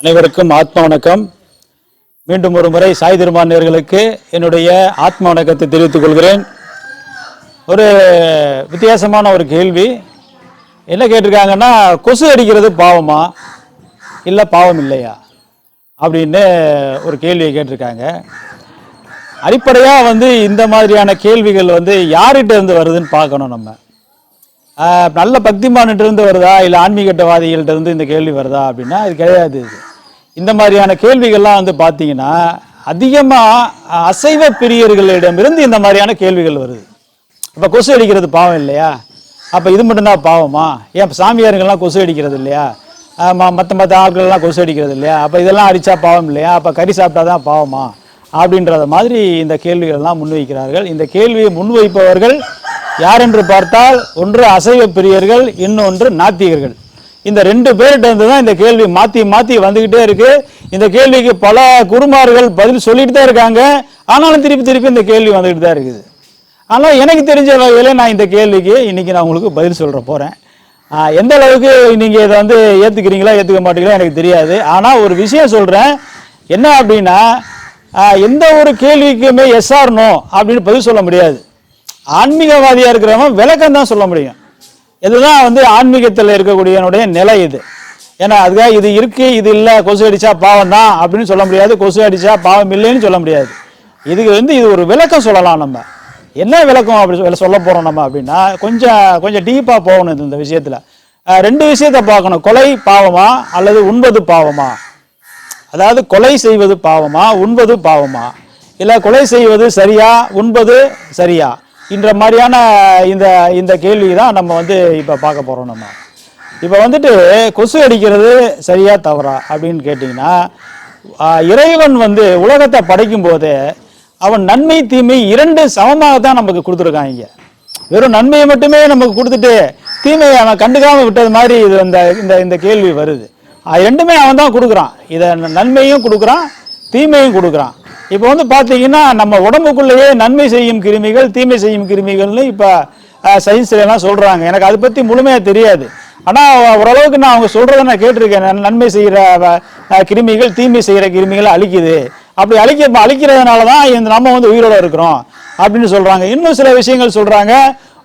அனைவருக்கும் ஆத்ம வணக்கம். மீண்டும் ஒரு முறை சாய் திருமானியர்களுக்கு என்னுடைய ஆத்ம வணக்கத்தை தெரிவித்துக் கொள்கிறேன். ஒரு வித்தியாசமான ஒரு கேள்வி. என்ன கேட்டிருக்காங்கன்னா கொசு அடிக்கிறது பாவமா? இல்லை பாவம் இல்லையா? அப்படின்னு ஒரு கேள்வியை கேட்டிருக்காங்க. அடிப்படையாக வந்து இந்த மாதிரியான கேள்விகள் வந்து யார்கிட்ட இருந்து வருதுன்னு பார்க்கணும் நம்ம. நல்ல பக்திமான்கிட்ட இருந்து வருதா? இல்லை ஆன்மீகட்டவாதிகள்கிட்ட இருந்து இந்த கேள்வி வருதா அப்படின்னா இது கிடையாது இது. இந்த மாதிரியான கேள்விகள்லாம் வந்து பார்த்தீங்கன்னா அதிகமாக அசைவ பிரியர்களிடமிருந்து இந்த மாதிரியான கேள்விகள் வருது. இப்போ கொசு அடிக்கிறது பாவம் இல்லையா? அப்போ இது மட்டும்தான் பாவமா? ஏன் சாமியாருங்கள்லாம் கொசு அடிக்கிறது இல்லையா? மற்ற மற்ற ஆட்கள்லாம் கொசு அடிக்கிறது இல்லையா? அப்போ இதெல்லாம் அடித்தா பாவம் இல்லையா? அப்போ கறி சாப்பிட்டா தான் பாவமா? அப்படின்றத மாதிரி இந்த கேள்விகள்லாம் முன்வைக்கிறார்கள். இந்த கேள்வியை முன்வைப்பவர்கள் யார் என்று பார்த்தால் ஒன்று அசைவ பிரியர்கள் இன்னொன்று நாத்திகர்கள். இந்த ரெண்டு பேர்கிட்ட இருந்து தான் இந்த கேள்வி மாற்றி மாற்றி வந்துக்கிட்டே இருக்கு. இந்த கேள்விக்கு பல குருமார்கள் பதில் சொல்லிட்டு தான் இருக்காங்க. ஆனாலும் திருப்பி திருப்பி இந்த கேள்வி வந்துக்கிட்டு தான் இருக்குது. ஆனால் எனக்கு தெரிஞ்ச வகையில் நான் இந்த கேள்விக்கு இன்னைக்கு நான் உங்களுக்கு பதில் சொல்ற போகிறேன் எந்த அளவுக்கு நீங்கள் இதை வந்து ஏற்றுக்கிறீங்களா ஏற்றுக்க மாட்டீங்களா எனக்கு தெரியாது. ஆனால் ஒரு விஷயம் சொல்கிறேன் என்ன அப்படின்னா எந்த ஒரு கேள்விக்குமே எஸ் அப்படின்னு பதில் சொல்ல முடியாது. ஆன்மீகவாதியாக இருக்கிறவன் விளக்கம் தான் சொல்ல முடியும். இதுதான் வந்து ஆன்மீகத்தில் இருக்கக்கூடியனுடைய நிலை இது. ஏன்னா அதுக்காக இது இருக்கு இது இல்லை கொசு அடிச்சா பாவம் தான் அப்படின்னு சொல்ல முடியாது. கொசு அடிச்சா பாவம் இல்லைன்னு சொல்ல முடியாது. இதுக்கு வந்து இது ஒரு விளக்கம் சொல்லலாம் நம்ம. என்ன விளக்கம் அப்படி சொல்ல- போகிறோம் போறோம் நம்ம அப்படின்னா கொஞ்சம் கொஞ்சம் டீப்பாக போகணும் இது இந்த விஷயத்துல. ரெண்டு விஷயத்த பார்க்கணும். கொலை பாவமா அல்லது உண்பது பாவமா? அதாவது கொலை செய்வது பாவமா உண்பது பாவமா? இல்லை கொலை செய்வது சரியா உண்பது சரியா? இன்ற மாதிரியான இந்த இந்த கேள்வி தான் நம்ம வந்து இப்போ பார்க்க போகிறோம் நம்ம. இப்போ வந்துட்டு கொசு அடிக்கிறது சரியா தவறா அப்படின்னு கேட்டிங்கன்னா இறைவன் வந்து உலகத்தை படைக்கும் போதே அவன் நன்மை தீமை இரண்டு சமமாக தான் நமக்கு கொடுத்துருக்காங்க வெறும் நன்மையை மட்டுமே நமக்கு கொடுத்துட்டு தீமையை அவன் கண்டுக்காமல் விட்டது மாதிரி இது இந்த இந்த இந்த கேள்வி வருது. அது ரெண்டுமே அவன் தான் கொடுக்குறான். இதை நன்மையும் கொடுக்குறான் தீமையும் கொடுக்குறான். இப்போ வந்து பார்த்தீங்கன்னா நம்ம உடம்புக்குள்ளேயே நன்மை செய்யும் கிருமிகள் தீமை செய்யும் கிருமிகள்னு இப்போ சயின்ஸில் எல்லாம் சொல்கிறாங்க எனக்கு அதை பற்றி முழுமையாக தெரியாது. ஆனால் ஓரளவுக்கு நான் அவங்க சொல்கிறத நான் கேட்டிருக்கேன். நன்மை செய்கிற கிருமிகள் தீமை செய்கிற கிருமிகளை அழிக்குது. அப்படி அழிக்க அழிக்கிறதுனால தான் இந்த நம்ம வந்து உயிரோட இருக்கிறோம் அப்படின்னு சொல்கிறாங்க இன்னும் சில விஷயங்கள் சொல்கிறாங்க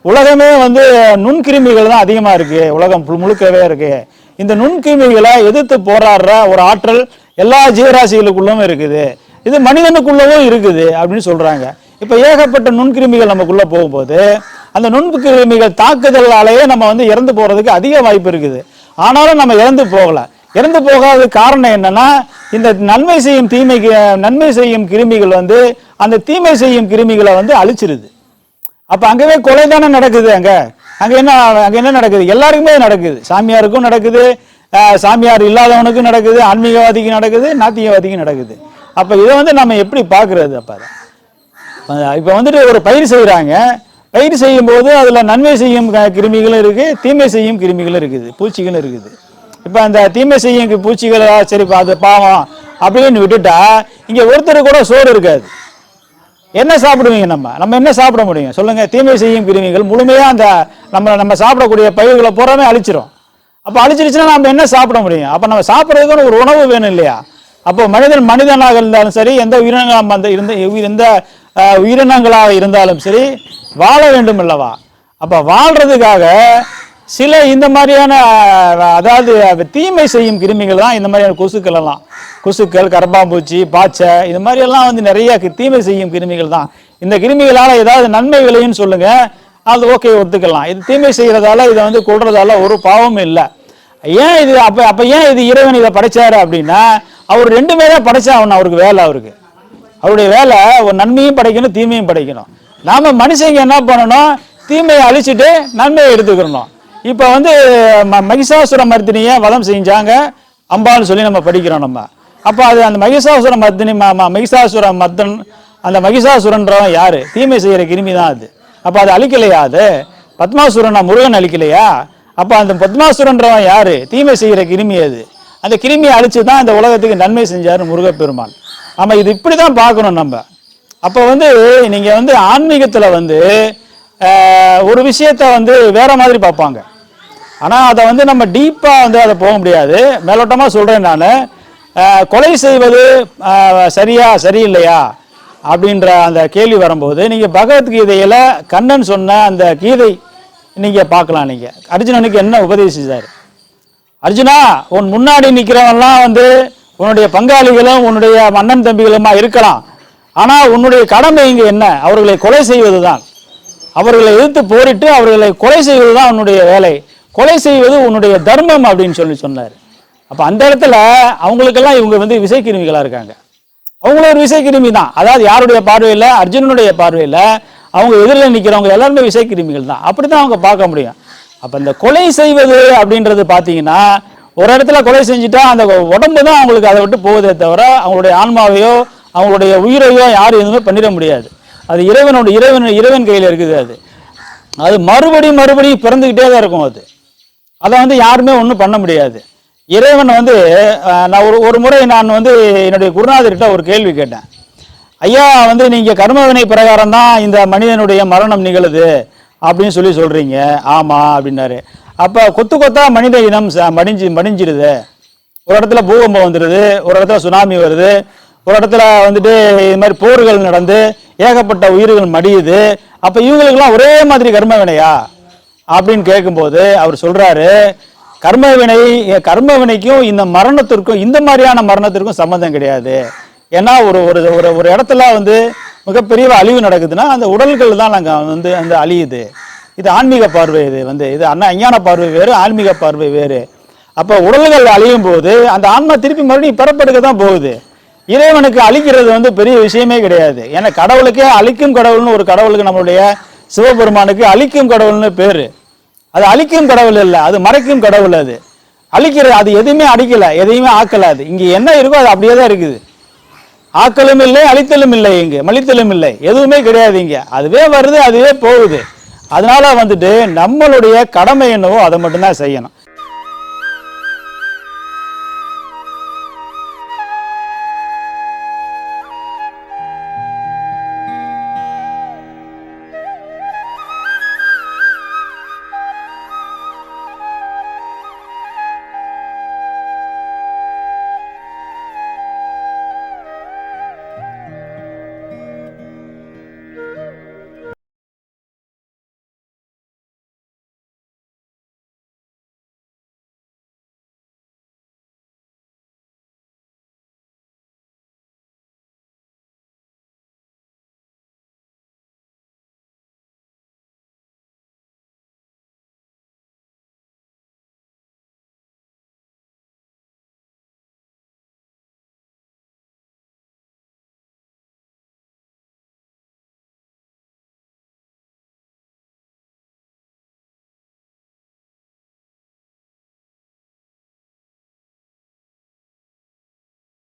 உலகமே வந்து நுண்கிருமிகள் தான் அதிகமாக இருக்குது உலகம் முழுக்கவே இருக்குது இந்த நுண்கிருமிகளை எதிர்த்து போராடுற ஒரு ஆற்றல் எல்லா ஜீவராசிகளுக்குள்ளும் இருக்குது. இது மனிதனுக்குள்ளவும் இருக்குது அப்படின்னு சொல்றாங்க. இப்போ ஏகப்பட்ட நுண்கிருமிகள் நமக்குள்ள போகும்போது அந்த நுண்கிருமிகள் தாக்குதலாலேயே நம்ம வந்து இறந்து போறதுக்கு அதிக வாய்ப்பு இருக்குது. ஆனாலும் நம்ம இறந்து போகல. இறந்து போகாத காரணம் என்னன்னா இந்த நன்மை செய்யும் தீமைக்கு நன்மை செய்யும் கிருமிகள் வந்து அந்த தீமை செய்யும் கிருமிகளை வந்து அழிச்சிருது. அப்ப அங்கவே கொலை தானே நடக்குது அங்க. அங்க என்ன அங்க என்ன நடக்குது? எல்லாருக்குமே நடக்குது. சாமியாருக்கும் நடக்குது சாமியார் இல்லாதவனுக்கும் நடக்குது ஆன்மீகவாதிக்கும் நடக்குது நாத்தியவாதிக்கும் நடக்குது. அப்போ இதை வந்து நம்ம எப்படி பார்க்குறது? அப்போ அதை? வந்துட்டு ஒரு பயிர் செய்கிறாங்க பயிர் செய்யும் போது அதில் நன்மை செய்யும் க- கிருமிகளும் இருக்குது தீமை செய்யும் கிருமிகளும் இருக்குது பூச்சிகளும் இருக்குது. இப்போ அந்த தீமை செய்யும் கி- பூச்சிகளை சரி பா- அது பாவம் அப்படின்னு விட்டுட்டா இங்கே ஒருத்தர் கூட சோறு இருக்காது. என்ன சாப்பிடுவீங்க நம்ம? நம்ம என்ன சாப்பிட முடியும்? சொல்லுங்கள் தீமை செய்யும் கிருமிகள் முழுமையாக அந்த நம்ம நம்ம சாப்பிடக்கூடிய பயிர்களை பூராமே அழிச்சிரும். அப்போ அழிச்சிருச்சுன்னா நம்ம என்ன சாப்பிட முடியும்? அப்போ நம்ம சாப்பிட்றதுக்கு ஒரு உணவு வேணும் இல்லையா? அப்போ மனிதன் மனிதனாக இருந்தாலும் சரி எந்த உயிரினங்களாக அந்த இருந்த எந்த உயிரினங்களாக இருந்தாலும் சரி வாழ வேண்டும் அல்லவா? அப்போ வாழ்றதுக்காக சில இந்த மாதிரியான அதாவது தீமை செய்யும் கிருமிகள் தான் இந்த மாதிரியான கொசுக்கள் எல்லாம். கொசுக்கள் கரப்பாம்பூச்சி பாச்சை இது மாதிரியெல்லாம் வந்து நிறைய தீமை செய்யும் கிருமிகள் தான். இந்த கிருமிகளால் ஏதாவது நன்மை விளையுன்னு சொல்லுங்க அது ஓகே ஒத்துக்கலாம். இது தீமை செய்கிறதால இதை வந்து கொள்றதால ஒரு பாவமும் இல்லை. ஏன் இது அப்ப அப்ப ஏன் இது இறைவன் இதை படைச்சாரு அப்படின்னா அவர் ரெண்டுமே தான் படைச்சா அவன் அவருக்கு வேலை அவருக்கு. அவருடைய வேலை ஒரு நன்மையும் படைக்கணும் தீமையும் படைக்கணும். நாம மனுஷங்க என்ன பண்ணணும்? தீமையை அழிச்சிட்டு நன்மையை எடுத்துக்கிறணும் இப்போ வந்து ம- மகிஷாசுர மர்த்தினியை வதம் செஞ்சாங்க? அம்பான்னு சொல்லி நம்ம படிக்கிறோம் நம்ம. அப்போ அது அந்த மகிஷாசுர மர்த்தினி ம- மகிஷாசுர மர்த்தன் அந்த மகிஷாசுரன்றவன் யாரு? தீமை செய்யற கிருமி தான் அது. அப்போ அது அழிக்கலையா அது? பத்மாசுரன் முருகன் அழிக்கலையா? அப்போ அந்த பத்மாசுரன்றவன் யார்? தீமை செய்கிற கிருமி அது. அந்த கிருமியை அழித்து தான் இந்த உலகத்துக்கு நன்மை செஞ்சார் முருகப்பெருமான். ஆமாம் இது இப்படி தான் பார்க்கணும் நம்ம. அப்போ வந்து நீங்கள் வந்து ஆன்மீகத்தில் வந்து ஒரு விஷயத்த வந்து வேற மாதிரி பார்ப்பாங்க. ஆனால் அதை வந்து நம்ம டீப்பாக வந்து அதை போக முடியாது. மேலோட்டமாக சொல்கிறேன் நான். கொலை செய்வது சரியா சரியில்லையா? அப்படின்ற அந்த கேள்வி வரும்போது நீங்கள் பகவத்கீதையில் கண்ணன் சொன்ன அந்த கீதை நீங்க பார்க்கலாம் நீங்க அர்ஜுனனுக்கு என்ன உபதேசிச்சாரு அர்ஜுனா உன் முன்னாடி நிற்கிறவன்லாம் வந்து உன்னுடைய பங்காளிகளும் உன்னுடைய மன்னன் தம்பிகளுமா இருக்கலாம். ஆனால் உன்னுடைய கடமை இங்கே என்ன? அவர்களை கொலை செய்வதுதான். அவர்களை எதிர்த்து போரிட்டு அவர்களை கொலை செய்வதுதான் உன்னுடைய வேலை. கொலை செய்வது உன்னுடைய தர்மம் அப்படின்னு சொல்லி சொன்னார். அப்ப அந்த இடத்துல அவங்களுக்கெல்லாம் இவங்க வந்து விசைக்கிருமிகளா இருக்காங்க. அவங்களும் ஒரு விசைக்கிருமி தான். அதாவது யாருடைய பார்வையில்? அர்ஜுனனுடைய பார்வையில் அவங்க எதிரில் நிற்கிறவங்க எல்லாருமே விசைக்கிருமிகள் தான் அப்படி தான் அவங்க பார்க்க முடியும். அப்போ இந்த கொலை செய்வது அப்படின்றது பார்த்தீங்கன்னா ஒரு இடத்துல கொலை செஞ்சுட்டா அந்த உடம்பு தான் அவங்களுக்கு அதை விட்டு போகுதே தவிர அவங்களுடைய ஆன்மாவையோ அவங்களுடைய உயிரையோ யாரும் எதுவுமே பண்ணிட முடியாது. அது இறைவனோட இறைவன் இறைவன் கையில் இருக்குது அது. அது மறுபடியும் மறுபடியும் பிறந்துக்கிட்டே தான் இருக்கும் அது. அதை வந்து யாருமே ஒன்றும் பண்ண முடியாது. இறைவன் வந்து நான் ஒரு ஒரு முறை நான் வந்து என்னுடைய குருநாதர்கிட்ட ஒரு கேள்வி கேட்டேன். ஐயா வந்து நீங்கள் கர்மவினை பிரகாரம் தான் இந்த மனிதனுடைய மரணம் நிகழுது அப்படின்னு சொல்லி சொல்கிறீங்க ஆமாம் அப்படின்னாரு. அப்போ கொத்து கொத்தா மனித இனம் ச- மடிஞ்சு மடிஞ்சிடுது ஒரு இடத்துல பூகம்பம் வந்துடுது ஒரு இடத்துல சுனாமி வருது ஒரு இடத்துல வந்துட்டு இது மாதிரி போர்கள் நடந்து ஏகப்பட்ட உயிர்கள் மடியுது. அப்போ இவங்களுக்கெல்லாம் ஒரே மாதிரி கர்ம வினையா அப்படின்னு கேட்கும்போது அவர் சொல்றாரு கர்மவினை கர்மவினைக்கும் இந்த மரணத்திற்கும் இந்த மாதிரியான மரணத்திற்கும் சம்மந்தம் கிடையாது. ஏன்னா ஒரு ஒரு ஒரு ஒரு இடத்துல வந்து மிகப்பெரிய அழிவு நடக்குதுன்னா அந்த உடல்கள் தான் நாங்கள் வந்து அந்த அழியுது. இது ஆன்மீக பார்வை இது வந்து இது அண்ணா அஞ்ஞான பார்வை வேறு ஆன்மீக பார்வை வேறு. அப்போ உடல்கள் அழியும் போது அந்த ஆன்மா திருப்பி மறுபடியும் பெறப்படுக்க தான் போகுது. இறைவனுக்கு அழிக்கிறது வந்து பெரிய விஷயமே கிடையாது. ஏன்னா கடவுளுக்கே அழிக்கும் கடவுள்னு ஒரு கடவுளுக்கு நம்மளுடைய சிவபெருமானுக்கு அழிக்கும் கடவுள்னு பேர். அது அழிக்கும் கடவுள் இல்லை அது மறைக்கும் கடவுள் அது. அழிக்கிற அது எதுவுமே அடிக்கலை எதையுமே ஆக்கலாது அது. என்ன இருக்கோ அது அப்படியே தான் இருக்குது. ஆக்கலும் இல்லை அழித்தலும் இல்லை இங்கு. மலித்தலும் இல்லை. எதுவுமே கிடையாது இங்க. அதுவே வருது அதுவே போகுது. அதனால வந்துட்டு நம்மளுடைய கடமை என்னவோ அதை மட்டும்தான் செய்யணும்.